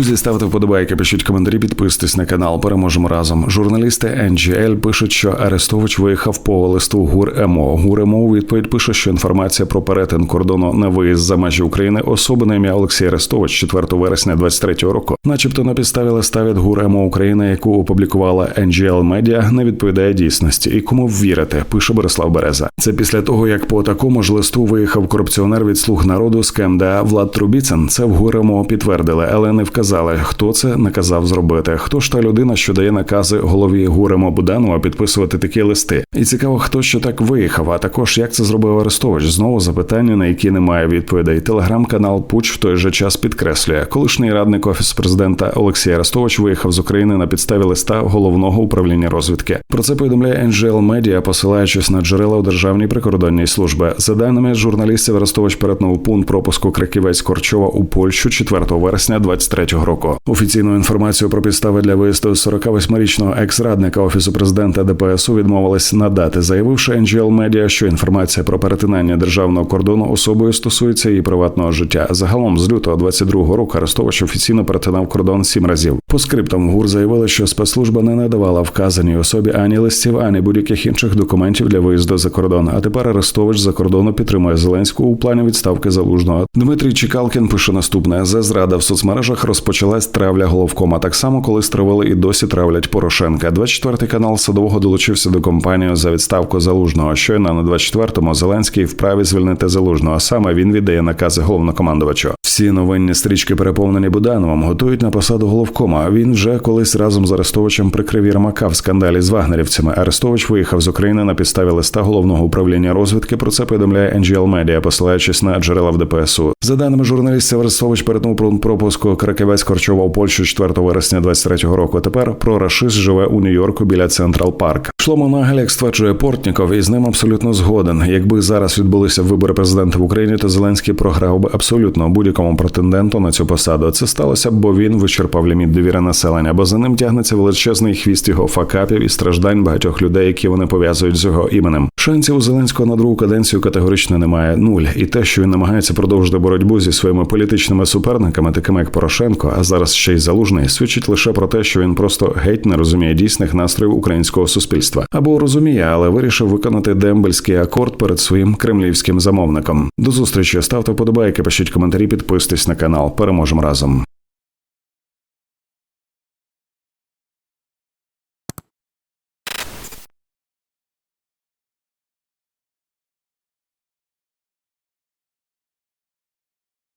Друзі, ставте вподобайки, пишіть коментарі, підписуйтесь на канал. Переможемо разом. Журналісти NGL пишуть, що Арестович виїхав по листу ГУР ЕМО. ГУР ЕМО у відповідь пише, що інформація про перетин кордону на виїзд за межі України особи на ім'я Олексій Арестович 4 вересня 23-го року, начебто на підставі листа від ГУР ЕМО України, яку опублікувала NGL Media, не відповідає дійсності. І кому вірити, пише Борислав Береза. Це після того, як по такому ж листу виїхав корупціонер від слуг народу з КМДА Влад Трубіцин. Це в ГУР ЕМО підтвердили, але не вказали, хто це наказав зробити. Хто ж та людина, що дає накази голові ГУР Буданова підписувати такі листи? І цікаво, хто ще так виїхав. А також як це зробив Арестович. Знову запитання, на які немає відповідей. Телеграм-канал Пуч в той же час підкреслює, колишній радник офісу президента Олексій Арестович виїхав з України на підставі листа головного управління розвідки. Про це повідомляє NGL Media, посилаючись на джерела у державній прикордонній службі. За даними журналістів, Арестович перетнув пункт пропуску Краківець Корчова у Польщу 4 вересня 23-го року. Офіційну інформацію про підстави для виїзду 48-річного екс-радника офісу президента ДПСУ відмовились надати, заявивши NGL Media, що інформація про перетинання державного кордону особою стосується її приватного життя. Загалом з лютого 22-го року арестовувач офіційно перетинав кордон сім разів. По скриптам ГУР заявили, що спецслужба не надавала вказаній особі ані листів, ані будь-яких інших документів для виїзду за кордон. А тепер Арестович за кордону підтримує Зеленського у плані відставки залужного. Дмитрій Чекалкін пише наступне: за зрада в соцмережах розпочалась травля головкома. Так само, коли стравили і досі травлять Порошенка. 24-й канал садового долучився до компанії за відставку залужного. Щойно на 24-му Зеленський вправі звільнити залужного. Саме він віддає накази головнокомандувачу. Всі новинні стрічки переповнені Будановим готують на посаду головкома. Він вже колись разом з Арестовичем прикрив Єрмака в скандалі з вагнерівцями. Арестович виїхав з України на підставі листа головного управління розвідки. Про це повідомляє NGL Media, посилаючись на джерела в ДПСУ. За даними журналістів, Арестович перетнув пропуску Краківець Корчова у Польщу 4 вересня 23-го року. Тепер про рашист живе у Нью-Йорку біля Централ Парк. Шломо як стверджує Портніков, і з ним абсолютно згоден. Якби зараз відбулися вибори президента в Україні, то Зеленський програв би абсолютно будь-якому претенденту на цю посаду. Це сталося бо він вичерпав ліміт довіри населення, бо за ним тягнеться величезний хвіст його факапів і страждань багатьох людей, які вони пов'язують з його іменем. Шансів у Зеленського на другу каденцію категорично немає нуль. І те, що він намагається продовжити боротьбу зі своїми політичними суперниками, такими як Порошенко, а зараз ще й залужний, свідчить лише про те, що він просто геть не розуміє дійсних настроїв українського суспільства або розуміє, але вирішив виконати дембельський акорд перед своїм кремлівським замовником. До зустрічі ставте вподобайки, пишіть коментарі, підписуйтесь на канал. Переможемо разом.